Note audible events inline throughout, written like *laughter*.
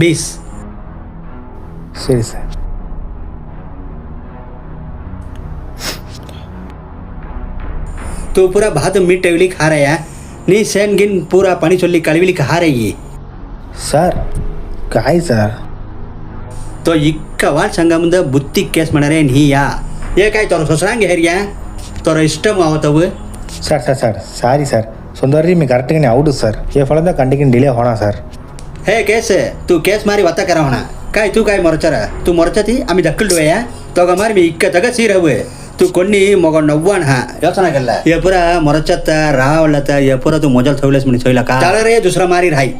Piece சரி sir तो पूरा भात मीट टवली खा रहा है नहीं सैन गिन पूरा पानी चोली कलविली खा रही है ಸರ್ ಕಾಯ್ ಸರ್ तो इक्कवा संग ಮುಂದೆ ಬುತ್ತಿ ಕೇಸ್ ಮಾಡ್ಯಾರೆ ನೀಯಾ ಏಕಾಯ್ ತೋರ ಸೊಸರಂಗ ಹೇರಿಯ ತೋರ ಇಷ್ಟಮ ಅವತವು sir sir sir sorry sir సుందరి మీ కరెక్ట్గానే అవుడు సార్ ఏ ఫలంగా కంటికి డిలే హోనా సార్ ಹೇ ಕೇಸ್ ತೂ ಕೇಸ್ ಮಾರಿ ಒತ್ತಕರವಣ ಕಾಯ್ ತೂ ಕಾಯ್ ಮೊರಚರ ತೂ ಮೊರಚತಿ ಅಮಿ ದಕ್ಕಲ್ಡುವೆಯ ತೋಗ ಮಾರಿ ಮಿ ಇಕ್ಕ ತಗ ಸೀರವು ತೂ ಕೊಣ್ಣಿ ಮಗ ನವ್ವಾಣ ಯೋಚನಾಗಲ್ಲ ಎಪುರ ಮೊರಚತ್ತ ರಾವಲ್ಲತ್ತ ಎಪುರ ತೂ ಮೊಜಲ್ ಸೌಲೇಸ್ ಮಣಿ ಸೋಯ್ಲಕ ತಳರೇ ದುಸರ ಮಾರಿ ರಾಯ್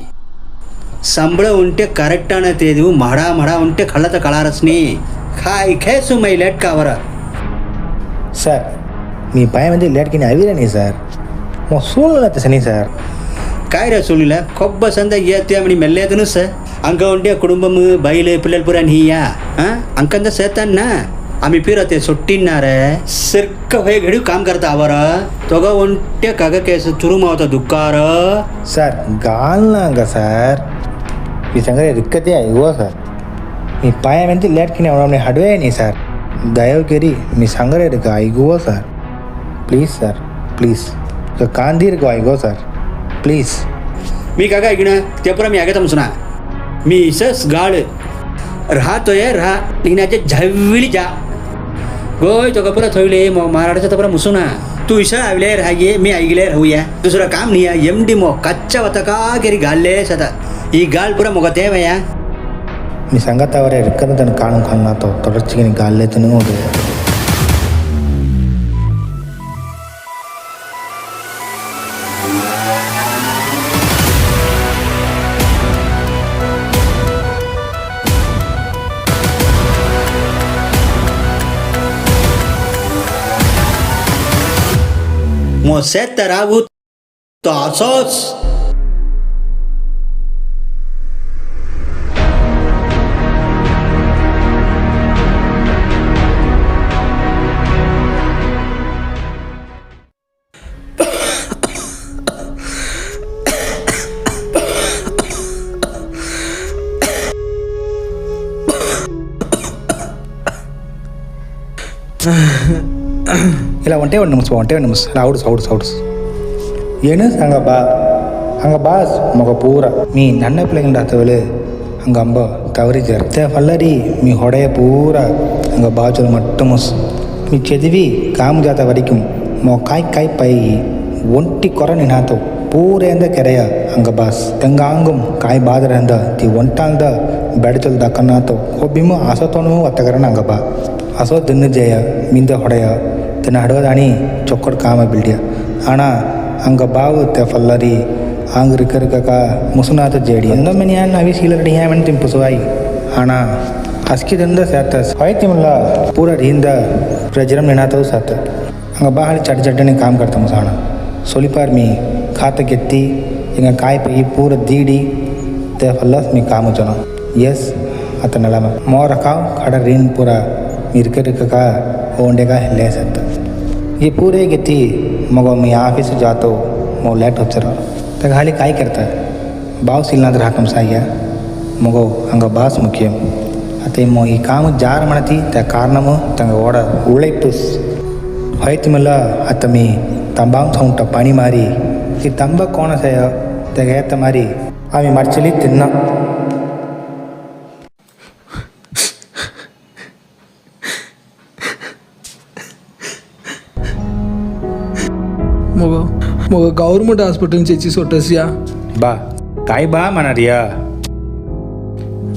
ಸಂಬಳ ಉಂಟೆ ಕರೆಕ್ಟಾನ ತೇದಿವು ಮಡ ಮಡ ಉಂಟೆ ಕಳ್ಳತ ಕಳಾರಸ್ನಿ ಕಾಯ್ ಕೇಸು ಮೈ ಲೇಟ್ ಕಾವರ சார் మీ భయం అనేది లేట్కి అవిరని సార్ మా సూళ్ళు సని సార్ काय रे सोलीला खूप बसंत येते म्हणे मेल्ले येतनू ಸ ಹಂಗ ಉಂಡೆ ಕುಟುಂಬಮ್ ಬೈಲು ಪಿಲ್ಲಲ್ ಪುರ ನೀಯಾ ಹಾಂ ಅಂಕಂದ ಸೇತಾನ आम्ही फिरते सुट्टीनार सिर्क हे घडीव काम करता आवर तोग ಒಂಟೆ ಕಗ ಕೇಸ ಚುರು ಮಾವತ ದುಕ್ಕಾರ சார் கால்னாங்க சார் ಈ ಸಂಗತಿ ದಿಕ್ಕತ್ತೆ ಅಯ್ಯೋ ಸರ್ ನೀ ಪಾಯ ಮೆಂತಿ ಲೇಟ್ಕಿನಿ ಅವನವನೇ ಹಡುವೆ ನೀ ಸರ್ ದಯವಿರಿ ನೀ ಸಂಗರೆ ಇರುಕ ಅಯ್ಯೋ ಸರ್ ಪ್ಲೀಸ್ ಸರ್ ಪ್ಲೀಸ್ ಕಾಂದಿ ಇರುಕ ಅಯ್ಯೋ ಸರ್ प्लीज मी काका ऐकणं तेपुरा मी ऐकत म्हणा मी इसस गाळ राहतोय राहा निघण्याचे झविली जा गोय तो कपुरा थोयले महाराष्ट्राचा तपरा मुसुना तू इस आवले राहाये मी ऐकले राहूया दुसरं काम नाही या एम डी मो कच्चा होता का केरी घालले सदा ಈ ಗಾಳ್ ಪೂರ ಮುಗತೆ ಭಯ நீ சங்கத்தை அவரை இருக்கிறத காணும் காணாத்தோ தொடர்ச்சிக்கு गालले காலையில் தின்னு Mosetaravo Tassos. Ah *coughs* இல்லை ஒன் டே ஒன் நிமிஷம் ஒன் டே ஒன் நிமிஷம் இல்லை அவுட்ஸ் அவுட்ஸ் அவுட்ஸ் ஏன்னு அங்கே பா அங்கே பாஸ் முக பூரா நீ நன்ன பிள்ளைங்கள்டா தவிழ் அங்கே அம்பா தவறி தே வல்லடி நீ உடைய பூரா அங்கே பாச்சல் மட்டும் நீ செதுவி காம ஜாத்தா வரைக்கும் மொ காய் காய் பை ஒன்ட்டி குறை நீ நாத்தம் பூரேந்த கிடையா அங்கே பாஸ் எங்கே அங்கும் காய் பாதிர இருந்தா தி ஒன்ட்டாந்தா பெடச்சல் தக்கநாத்தம் கோபிமோ அசத்தோனும் வத்தகரன் அங்கே பா அசோ தின்னு ஜெயா மீந்த உடையா તેને அடவதானி ಚೊಕ್ಕಡ್ ಕಾಮ ಬಿಲ್ಡಿಯ ಆಣ ಅಂಗ ಬಾವುತ್ತೆ ಫಲ್ಲರಿ ಆಂಗ್ ರಿಕರ್ಗಕ ಮುಸುನಾಥ ಜೇಡಿ ಅಂದೊಮ್ಮೆ ನಾನು ಅವಿ ಸೀಲರಡಿ ಹ್ಯಾಮನ್ ತಿಂಪುಸುವಾಯಿ ಆಣ ಹಸ್ಕಿದಿಂದ ಸಾತಸ್ ಹೊಯ್ತಿಮಲ್ಲ ಪೂರ ರೀಂದ ಪ್ರಜರಂ ನೆನಾತವು ಸಾತ ಅಂಗ ಬಾಹಳಿ ಚಟ ಚಟ್ಟನೆ ಕಾಮ್ ಕರ್ತ ಮುಸಾಣ ಸೊಲಿಪಾರ್ ಮೀ ಖಾತ ಗೆತ್ತಿ ಇಂಗ ಕಾಯಿ ಪೈ ಪೂರ ದೀಡಿ ತೆ ಫಲ್ಲಸ್ ಮೀ ಕಾಮ ಜನ ಎಸ್ ಅತ ನೆಲಮ ಮೋರಕಾವ್ ಕಡ ರೀನ್ ಪೂರ ಮಿರ್ಕರಿಕಕ ಓಂಡೆಗ ಹೆಲ್ಲೆ ಸತ್ತ ಪೂರೈಗೆತ್ತಿ ಮಗ ಮೀ ಆಫೀಸ್ ಜಾತೋ ಮೋ ಲ್ಯಾಪ್ಟಾಪ್ ಸರ ತಗ ಹಾಲಿ ಕಾಯಿ ಕರ್ತ ಬಾವು ಸಿಲ್ನಾದ್ರ ಹಾಕಂ ಸಾಗ್ಯ ಮಗೋ ಹಂಗ ಬಾಸ್ ಮುಖ್ಯ ಅತ್ತೆ ಮೋ ಈ ಕಾಮ ಜಾರ ಮಣತಿ ತ ಕಾರಣಮು ತಂಗ ಓಡ ಉಳ್ಳೈಟ್ಟು ಹೊಯ್ತಿಮಲ್ಲ ಅತ್ತ ಮೀ ತಂಬಾಂ ಸೌಂಟ ಪಣಿ ಮಾರಿ ಈ ತಂಬ ಕೋಣ ಸಯ ತೆಗೆಯತ್ತ ಮಾರಿ ಆమె ಮರ್ಚಲಿ ತಿನ್ನ கவர்மெண்ட் ஹாஸ்பிட்டல்னு சேச்சி சொட்டசியா பா தாய் பா மனரியா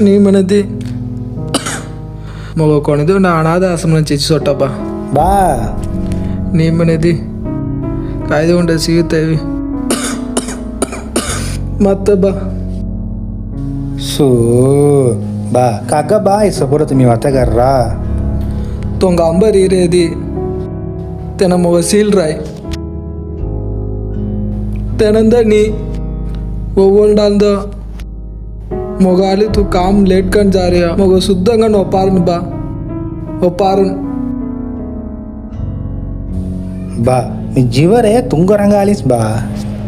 నీ మనది మగ కొనిది నా అనాథాశ్రమం నుంచి ఇచ్చి సొట్టబ్బా బా నీ మనది కాಯ್ದು ఉండే ಸಿಗುತ್ತೇವೆ ಮತ್ತೆ ಬಾ ಸೋ ಬಾ ಕಾಕ ಬಾ ಈ ಸಪೋರ ತುಮಿ ಮಾತಾಗಾರ್ರಾ ತೊಂಗ ಅಂಬರ್ ಇರೇದಿ ತೆನ ಮಗ ಸೀಲ್ ರಾಯ್ त्यानंतर नी మొగాలి తు కామ్ లేట్ కన్ జారియా మొగ శుద్ధంగా ఒప్పారను బా ఒప్పారను బా మీ జీవరే తుంగరంగాలిస్ బా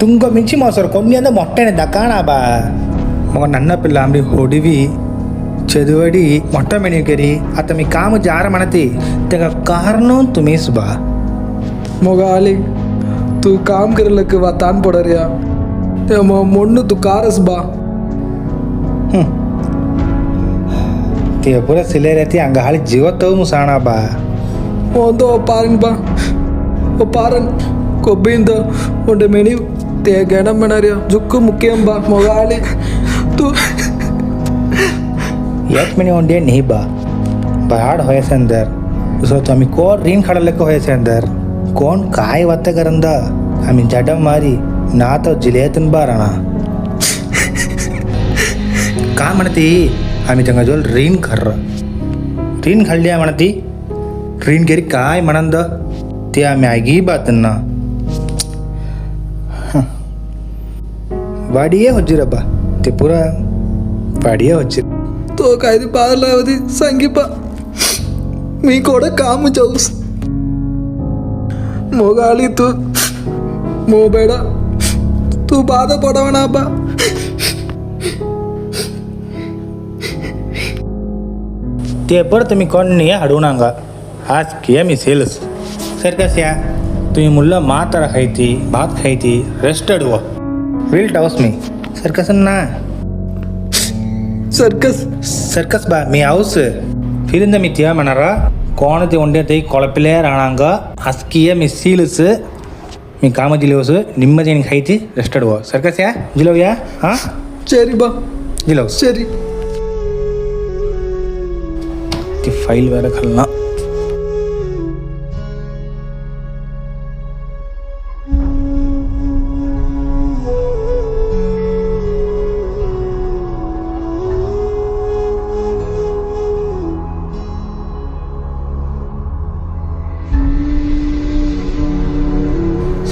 తుంగ మించి మోసరు కొమ్మి అంద మొట్టని దకానా బా మొగ నన్న పిల్లాంబి హొడివి చదువడి మొట్ట మెనికెరి అత మీ కాము జారమనతి తెగ కారణం తుమేసు బా మొగాలి तू काम ವಾ लग के वातान ಕಾರಸ್ रहा ते हम तो कारस बा हम्म। ते अपुरे सिले रहती अंग हाली जीवत तो मुसाना बा वो तो पारन बा ओ पारन को बिंद उन्हें मेनी ते गणम रहा जुक मुकेम बा मोगाले तू यत मेनी उन्हें नहीं बा बहाड़ होए से अंदर उसो तो हमी कोर रीन खड़ा लग लको होए से कोण काय वात करंदा आम्ही जड मारी ना तो जिलेतून बाराणा का म्हणती आम्ही त्यांना जोल रीण खर्र रीण खाल्ली आहे म्हणती रीन केरी काय म्हणंद ते आम्ही आयगी बातना वाडिये होजी रब्बा ते पुरा वाडिये होजी तो काय ते पार होती सांगी पा मी कोडं काम जाऊस మొగాళితో మోబేడ తూ బాధపడవనా బా ते परत मी कोणी हाडू नांगा आज किया मी सेलस सर कशा तुम्ही मुलं मातारा खायती भात खायती रेस्टेड व विल टावस मी सर्कस ना सर्कस सर्कस बा मी आऊस फिरून मी त्या म्हणारा கோணத்தை ஒன்றியத்தை குழப்பிலே ஆனாங்க அஸ்கிய மிஸ் சீலுஸு மீ காமஜி லோஸு நிம்மதி எனக்கு ஹைத்து ரெஸ்ட் எடுவோம் சர்க்கஸ்யா ஜிலோவியா ஆ சரி பா ஜிலோ சரி ஃபைல் வேறு கல்லாம்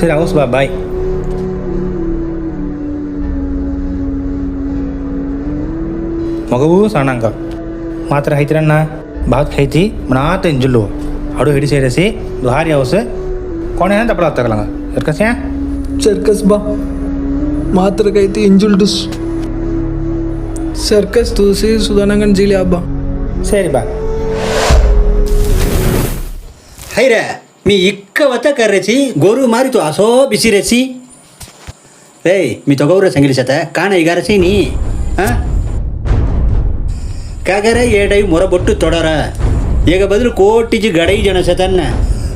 Será Bye bye. ಮಗವೂ ಸಣ್ಣಂಗ ಮಾತ್ರ ಹೈತಿರಣ್ಣ ಭಾತ್ ಹೈತಿ ಮನಾತ ಇಂಜುಲ್ಲು ಅಡು ಹಿಡಿ ಸೇರಿಸಿ ದುಹಾರಿ ಹೌಸ್ ಕೋಣೆ ತಪ್ಪಲ ತಗಲಂಗ ಸರ್ಕಸ್ ಯಾ ಸರ್ಕಸ್ ಬಾ ಮಾತ್ರ ಕೈತಿ ಇಂಜುಲ್ ಡುಸ್ ಸರ್ಕಸ್ ತುಳಸಿ ಸುಧಾನಂಗನ್ ಜೀಲಿ ಹಬ್ಬ ಸರಿ ಬಾ ಹೈರೇ मी इक्क वत कर्रेची गोरू मारी तू असो बिसिरेची రే మీ తొగవురే సంగిలి చేత కాన ఇగారసి నీ కాగరే ఏడై మొరబొట్టు తొడరా ఏక బదులు కోటిచి గడై జన చేతన్న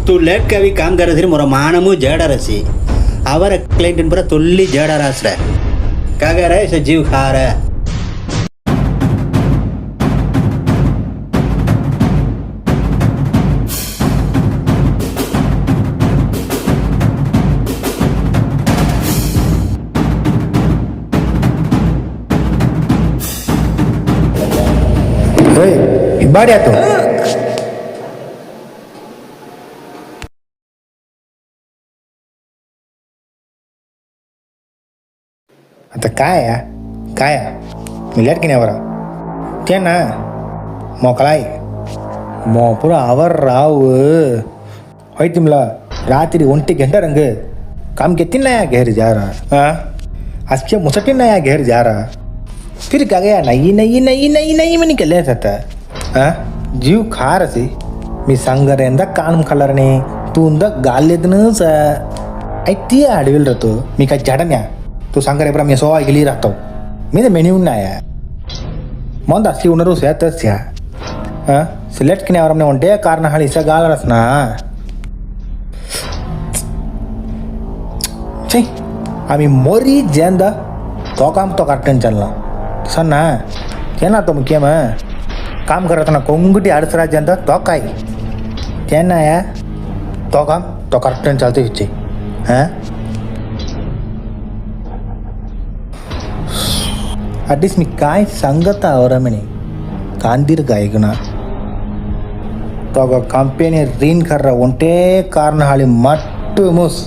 తూ లేట్ అవి కామ్ కరసి మొర మానము జేడరసి అవర క్లైంట్ పుర తొల్లి జేడరాసరా కాగరే Sajeev khara Woi, ibadah tuh. आता काय या काय या मिळत की नाही बरं ते ना मोकळा आहे मोपुर आवर राव होय तुमला ರಾತ್ರಿ ಒಂಟಿ ಗಂಟೆ ರಂಗ ಕಾಮ್ ಗೆತ್ತಿನ ಯಾ ಘೇರ್ ಜಾರ ಅಷ್ಟೇ ಮುಸಟಿನ ಯಾ ಘೇರ್ ಜಾರ फिर कह गया नहीं नहीं नहीं नहीं नहीं में था हाँ जीव ಖಾರ ಸಿ మీ సంగరేంద కాణం కలరని తూంద గాల్లెదను సా అయితే అడవిలు मैं మీకు ఆ या तू सांग रहे मैं सोवा अगली रहता हूँ तो मेन्यू ना आया मोहन दास की उन्नर से है हाँ सिलेक्ट किने और हमने उनटे कारण हाल इसे गाल रसना ಛೇ ಆಮಿ ಮೋರಿ சொன்ன என்னத்த முக்கியம் காமக்கரத்தனை கொங்குட்டி அடுத்த ராஜ்யம் தான் தோக்காய் என்ன தோகாம் தோ கரெக்டுன்னு சொல்லி வச்சு அட்லீஸ்ட் நீ காய் சங்கத்தா அவரமணி காந்திரு காய்க்குனா தொக கம்பெனி ரீன் கர்ற ஒன்றே காரணஹாலி மட்டு மூஸ்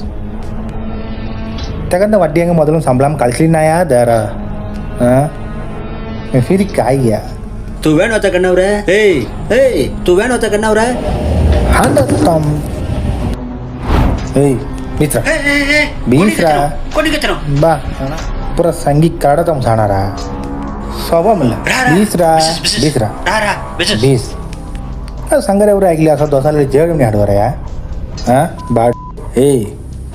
தகுந்த வட்டியங்க முதலும் சம்பளம் கழிச்சினாயா தேரா ஆ Firikaya. Tu ven otra canaura. Hey, hey, tu ven otra canaura. Anda Tom. Hey, Mitra. Hey, hey, hey. Mitra. ಕೊನಿಗತ್ತರು ಬಾ ಪೂರ ಸಂಗಿ ಕಾಡತ ಸಾಣಾರ ಸವಮಲ್ಲ ಬೀಸ್ರಾ ಬೀಸ್ರಾ ಬೀಸ್ ಸಂಗರೆ ಅವ್ರು ಆಗ್ಲಿ ಅಸ ದೋಸಲ್ಲಿ ಜೇಗಮ್ನಿ ಆಡುವರಯ್ಯ ಹಾಂ ಬಾ ಏಯ್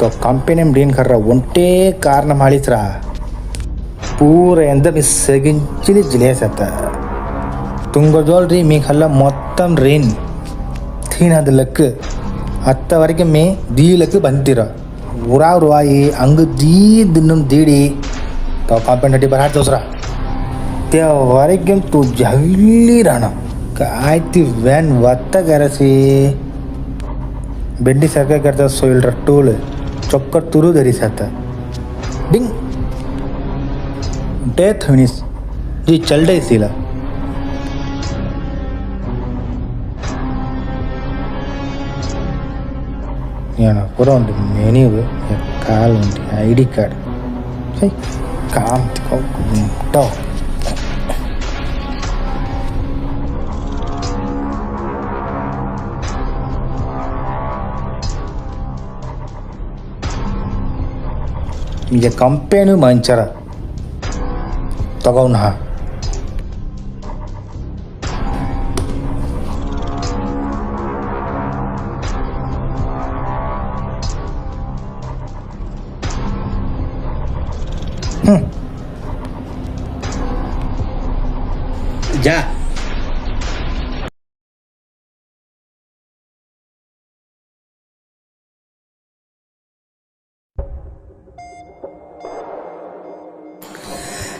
ತೊ ಕಂಪನಿ ಡೀನ್ ಕರ್ರ ಒಂಟೇ ಕಾರಣ ಮಾಡಿಸ್ರಾ పూరేంత విసిగించింది జిలేసత తుంగజోల్రీ మీ కల్ల మొత్తం రేన్ తీనది లక్ ಅತ್ತ ವರೆಗೆ ಮೇ ದೀಲಕ್ಕೆ ಬಂದಿರ ಊರಾವ್ರ ವಾಯಿ ಹಂಗೆ ದೀ ದಿನ್ನು ದೀಡಿ ತಾವು ಕಾಂಪೌಂಡ್ ಹಟ್ಟಿ ಬರ ಹಾಡ್ತೋಸ್ರ ತೇವರೆಗೆ ತು ಜಲ್ಲಿ ರಾಣ ಕಾಯ್ತಿ ವ್ಯಾನ್ ವತ್ತ ಗರಸಿ ಬೆಂಡಿ ಸರ್ಕಾರ ಕರ್ತ ಸೋಯಿಲ್ರ ಟೂಲ್ ಚೊಕ್ಕ ತುರು ಧರಿಸತ್ತ ಡಿಂಗ್ डेथ हुनिस जी चल रही सीला याना पुरान द मेनी वे ये काल उन्हें आईडी कार्ड सही काम तो तो ये कंपनी मंचरा তখন না যা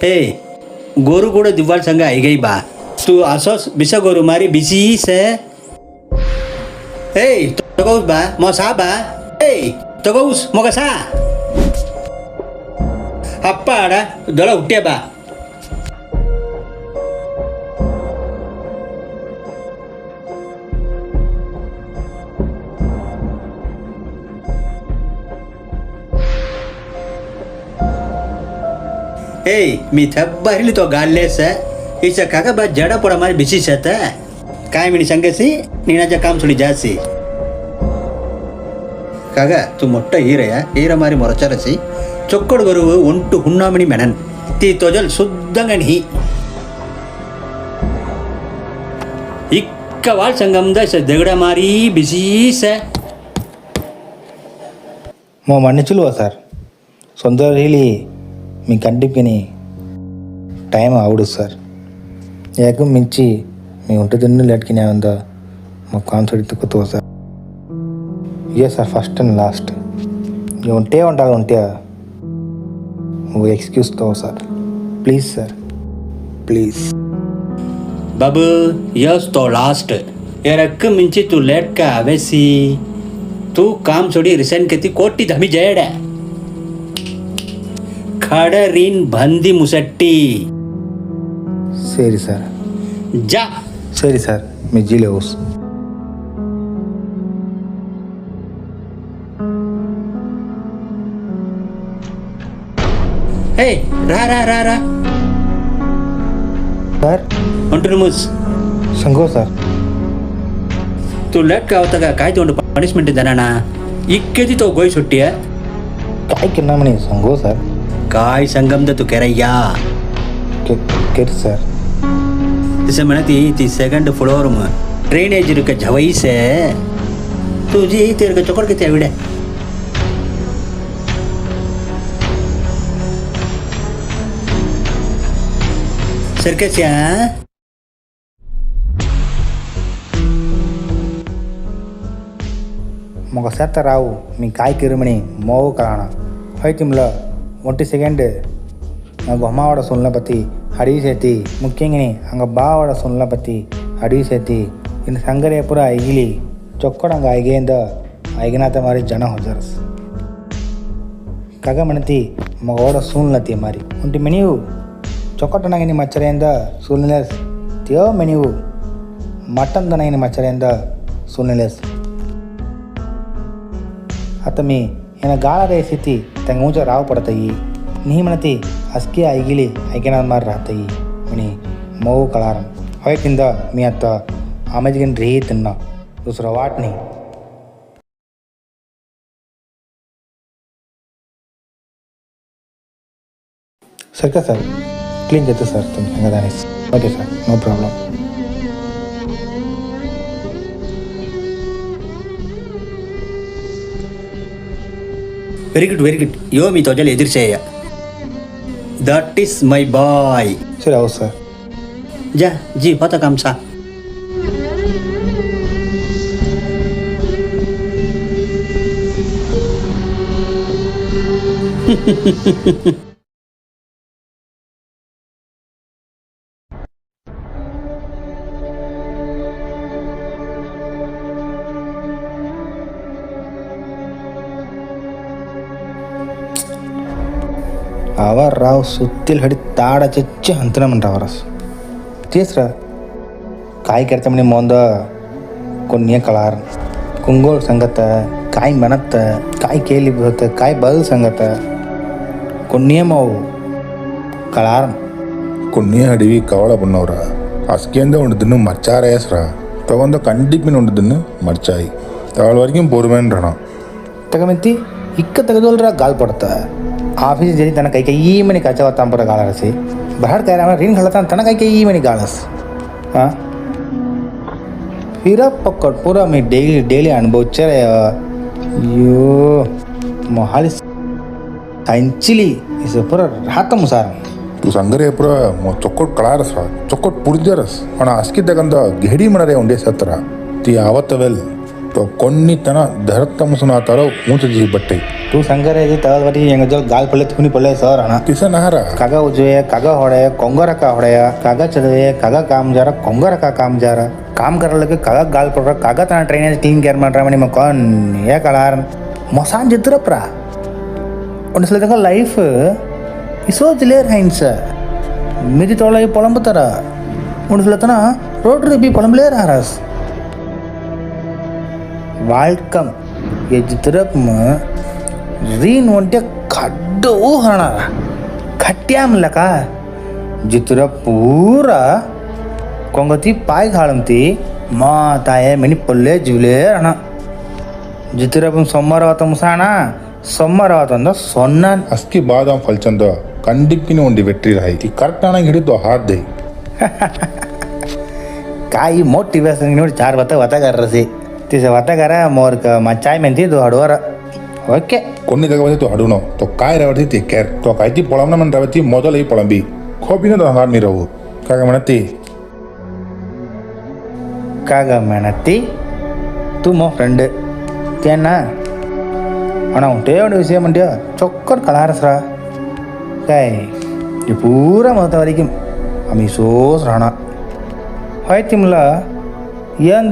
એ ગોરુ ગોળો દિવાલ સંઘ આવી ગઈ બા તું આસોસ બિસો ગોરુ મારી બીજી છે એ તો કહું બા મો સા બા એ તો કહું મોગ સા ಅಪ್ಪ ಅಡ ದೊಳ ಹುಟ್ಟ್ಯಬಾ ಏಯ್ ಮೀ ತಬ್ಬ ಹಿಡಿತು ಗಾಲ್ಲೇಸ ಈ ಸಕ್ಕಾಗ ಬಾ ಜಡ ಪಡ ಮಾಡಿ ಬಿಸಿ ಸತ ಕಾಯಮಿಣಿ ಸಂಗಸಿ ನೀನಜ ಕಾಮ್ ಸುಳಿ ಜಾಸ್ತಿ ಕಾಗ ತು ಮೊಟ್ಟ ಹೀರೆಯ ಹೀರ ಮಾರಿ ಮೊರಚರಸಿ ಚೊಕ್ಕಡು ಬರುವ ಒಂಟು ಹುಣ್ಣಾಮಣಿ ಮೆಣನ್ ತೀ ತೊಜಲ್ ಸುದ್ದಂಗಣಿ ಹಿ ಇಕ್ಕ ವಾಳ್ ಸಂಗಮ್ದ ಸ ದಗಡ ಮಾರಿ ಬಿಸಿ ಸ ಮೋ ಮಣ್ಣು ಚಲುವ ಸರ್ ಸುಂದರ ಹೇಳಿ మీ కంటికి టైం అవడు సార్ ఏకం మించి మీ ఒంటిదిన్ను లెట్కినే ఉందా మా కాన్సర్ట్ కుతువ సార్ ఏ సార్ ఫస్ట్ అండ్ లాస్ట్ నువ్వు ఉంటే ఉండాలి ఉంటే నువ్వు excuse sir please sir please బాబు యస్ తో లాస్ట్ ఎరక్కు మించి తూ లేట్ కా అవేసి తూ కామ్ చూడి రిసైన్ కెత్తి కోటి ధమి జయడా கடரின் பந்தி முசட்டி சரி சார் ஜா சரி சார் மிஜிலோஸ் Hey, ra ra ra ra. Sir मुस संगो सर तू लेट का होता का काय तोंड पनिशमेंट देना ना इतके ती तो गोई छुट्टी है काय किन्ना मनी संगो सर काय संगमद तू करैया கேட்டு சார் तिसे म्हणती ती सेकंड फ्लोअर म ड्रेनेज रुके झवई से तुझी तेरे को चोकर के तेवडे सरकेसिया मग सत्ता राहू मी काय केलं म्हणे मऊ कळाना होय तिमलं ஒட்டு ಸೆಕೆಂಡ್ பொம்மாவோட சூழ்நிலை பற்றி ಸೇತಿ சேர்த்தி முக்கியங்கனி ಅಂಗ பாவோட சூழ்நிலை பற்றி ಅಡಿವಿ ಸೇತಿ ಇನ್ನು ಸಂಗರೆ ಪುರ ಐಗಿಲಿ ಚೊಕ್ಕಡಂಗ ಐಗೆಯಿಂದ ಐಗನಾತ ಮಾರಿ ಜನ ಹೊಜರ್ಸ್ ಕಗ ಮಣತಿ ಮಗ ಓಡ ಸೂಲ್ನತಿ ಮಾರಿ ಉಂಟು ಮೆನಿವು ಚೊಕ್ಕಟನಾಗಿ ನಿಮ್ಮ ಅಚ್ಚರೆಯಿಂದ ಸೂಲ್ನಿಲೆಸ್ ತ್ಯೋ ಮೆನಿವು ಮಟನ್ ದನಾಗಿ ನಿಮ್ಮ ಅಚ್ಚರೆಯಿಂದ ಅತ್ತ ಮೀ એના ગાળ રહી સ્થિતિ તંગ ઊંચો ನೀಮನತಿ ಅಸ್ಕಿ ಐಗಿಲಿ ಐಕೆನ ಮಾರ್ ರಾತಯಿ ಮಣಿ ಮೌ ಕಳಾರಂ ಹೊಯ್ಕಿಂದ ಮೀ ಅತ್ತ ಆಮೇಜಿಗಿನ ರೀ ತಿನ್ನ ದುಸರ ವಾಟ್ನಿ ಸರ್ಕ ಸರ್ ಕ್ಲೀನ್ ಸರ್ ತುಂಬ okay sir no problem very good very good यो मी तो जले इधर से आया that is my boy sir आओ सर जा जी बहुत काम सा हम्म पावर राव सुतील हडी ताडाचे हंतनं म्हणतावरस तेच र काय करते म्हणे मोंद कोण कळार कुंगोळ सांगत काय म्हणत काय केली होतं काय बदल सांगत कोण्ये माऊ ಕಳಾರ್ ಕೊನ್ನೇ ಅಡವಿ ಕವಳ ಬಣ್ಣವ್ರ ಅಸ್ಕೆಯಿಂದ ಉಂಡದನ್ನು ಮರ್ಚಾರಯಸ್ರ ತಗೊಂಡ ಕಂಡಿಪ್ಪಿನ ಉಂಡದನ್ನು ಮರ್ಚಾಯಿ ತಗೊಳ್ಳವರೆಗೂ ಬೋರ್ಮೇನ್ರಣ ತಗೊಂಬಂತಿ ಇಕ್ಕ ತೆಗೆದೋಲ್ರ ಗಾಲ್ ಪಡ್ತಾ ಆಫೀಸ್ ಜೇದಿ ತನ ಕೈ ಕೈ ಈ ಮನೆ ಕಚವ ತಂಬರ ಗಾಳಸಿ ಭಾರತ ತರ ಮನ ರೀನ್ ಖಲತನ ತನ ಕೈ ಕೈ ಈ ಮನೆ ಗಾಳಸ ಫಿರ ಪಕ್ಕ پورಾ ಮೇ ಡೆಲಿ ಡೆಲಿ ಅನುಭವ ಚರೆ ಯೋ ಮೊಹಲಿಸ್ ಕಂಚಲಿ ಈ スーパー ರಾತ ಮುಸಾರ ತು ಸಂಗರೆಯ ಪ್ರೋ ಚಕ್ಕಟ್ ಕಳರ ಚಕ್ಕಟ್ ಪುರಿ ದರ ಅಣ ಆಸ್ಕಿ ದಗಂತ ಝೇರಿ ಮನರೆ ತಿ ಯಾವತವೆಲ್ તો કોણની તના ધરતમ સુનાતારો ઊંચ જી બટ્ટે તું ಸಂಗರೇಜಿ ತಳವಡಿ ಎಂಗಜೋ ಗಾಲ್ ಪಲ್ಲೆ ತುನಿ ಪಲ್ಲೆ ಸರ್ ಅಣ್ಣ ತಿಸನ ಹರ ಕಾಗ ಉಜೋಯ ಕಾಗ ಹೊಡೆಯ ಕೊಂಗರ ಕಾ ಹೊಡೆಯ ಕಾಗ ಚದವೆಯ ಕಾಗ ಕಾಮ್ ಜರ ಕೊಂಗರ ಕಾ ಕಾಮ್ ಜರ ಕಾಮ್ ಕರಲಕ್ಕೆ ಕಾಗ ಗಾಲ್ ಪಡ್ರ ಕಾಗ ತನ ಟ್ರೈನ್ ಕ್ಲೀನ್ ಕೇರ್ ಮಾಡ್ರ ನಿಮ್ಮ ಕಾನ್ ಏ ಕಳಾರ್ ಮೊಸಾನ್ ಜಿದ್ರಪ್ರ ಒಂದು ಸಲ ಲೈಫ್ ಇಸೋ ದಿಲೇರ್ ಹೈನ್ಸ ಮಿದಿ ತೊಳೆ ಪೊಳಂಬ ತರ ಒಂದು ಸಲತನ ರೋಡ್ ರಿಬ್ಬಿ ಪೊಳಂಬಲೇರ್ ಹಾರಾಸ್ வாழ்க்கம் એ જ તરફમાં રીન વંટે ખડ્ડો હણા ખટ્યામ લકા જીતર પૂરા కొంగతి పాయ్ కాళంతి మా తాయే మిని పొల్లే జులే అణ జితిరపం సొమ్మరవతం సానా ಸೊಮ್ಮರವಾದ ಸೊನ್ನ ಅಸ್ಕಿ ಬಾದಾಮ್ ಫಲ್ ಚಂದ ಕಂಡಿಪ್ಪಿನ ಉಂಡಿ ವೆಟ್ರಿ ರಾಯಿತಿ ಕರೆಕ್ಟ್ ಆಗಿ ಹಿಡಿದು ಹಾರ್ದೆ ಕಾಯಿ ಮೋಟಿವೇಶನ್ ನೋಡಿ ಚಾರ್ ಬತ್ತ ವತಗಾರಸಿ तिचा वाता करा मोर मच्छाय म्हणते तू अडवर ఓకే కొన్ని కాకపోతే తో అడుగును తో కాయ రేవతి తెక్కారు తో కాయతి పొలంన మన రేవతి మొదలై పొలంబి కోపిన तू मो फ्रेंड కాగమనత్తి ना మో ఫ్రెండ్ తేనా विषय ఉంటే ఉండే విషయం అంటే చొక్కరు కలారసరా కాయ్ இது பூரா மொத்த வரைக்கும் அமி சோஸ் ராணா ஹாய் திம்லா ஏன்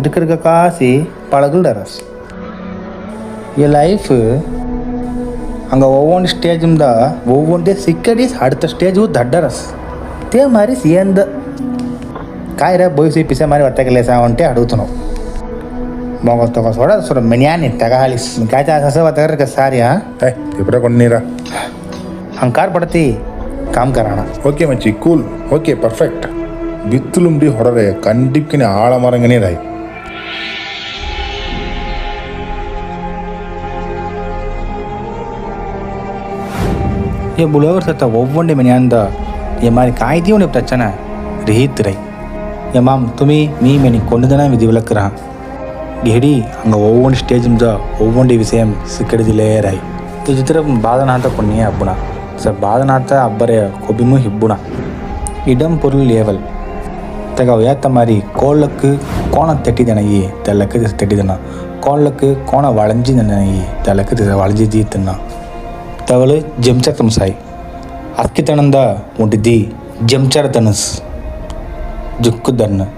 இருக்கிற காசி பழகுல ரஸ் என் லைஃப் அங்கே ஒவ்வொன்று ஸ்டேஜும் தான் ஒவ்வொன்றே சிக்கடி அடுத்த ஸ்டேஜு தட்டரஸ் ரஸ் இதே மாதிரி சேர்ந்த போய் சி பிசை மாதிரி வர்த்தக்கலேசா வந்துட்டு அடுத்தணும் మొగతొక చూడ చూడ మినియాన్ని తెగాలి ఇంకా చేసేసే దగ్గర సారియా கொண்டு కొన్నీరా హంకార్ పడతి కామ్ కరానా ஓகே మంచి కూల్ ఓకే పర్ఫెక్ట్ வித்துலும்படி ஹொடரே கண்டிப்பினே ஆழமரங்கனே ராய் என் புலோகர் சத்த ஒவ்வொன்றும் மெனியாந்தா என் மாதிரி காய்தியும் உடைய பிரச்சனை ரீத்திரை என் மாம் துமி மீ கொண்டு தானே விதி விளக்குறான் எடி அங்கே ஒவ்வொன்று స్టేజ్ మీద ఒవ్వండి విషయం సిక్కడిది లేరాయి చిత్ర బాధనాథ కొన్ని అబ్బున స బాధనాథ అబ్బరే కొబిము హిబ్బున இடம் பொருள் ஏவல் தக ஏற்ற மாதிரி கோளுக்கு கோணம் தெட்டிதனையி தெலக்கு திசை தெட்டிதுனா கோளுக்கு கோணம் வளைஞ்சி தனையி தெலக்கு திசை வளைஞ்சி தீத்துனா தவளு ஜெம்சர் தம்சாய் அஸ்கிதனந்தா ஒன்றுதி ஜெம்சர் தனுஸ் ஜுக்கு தன்னு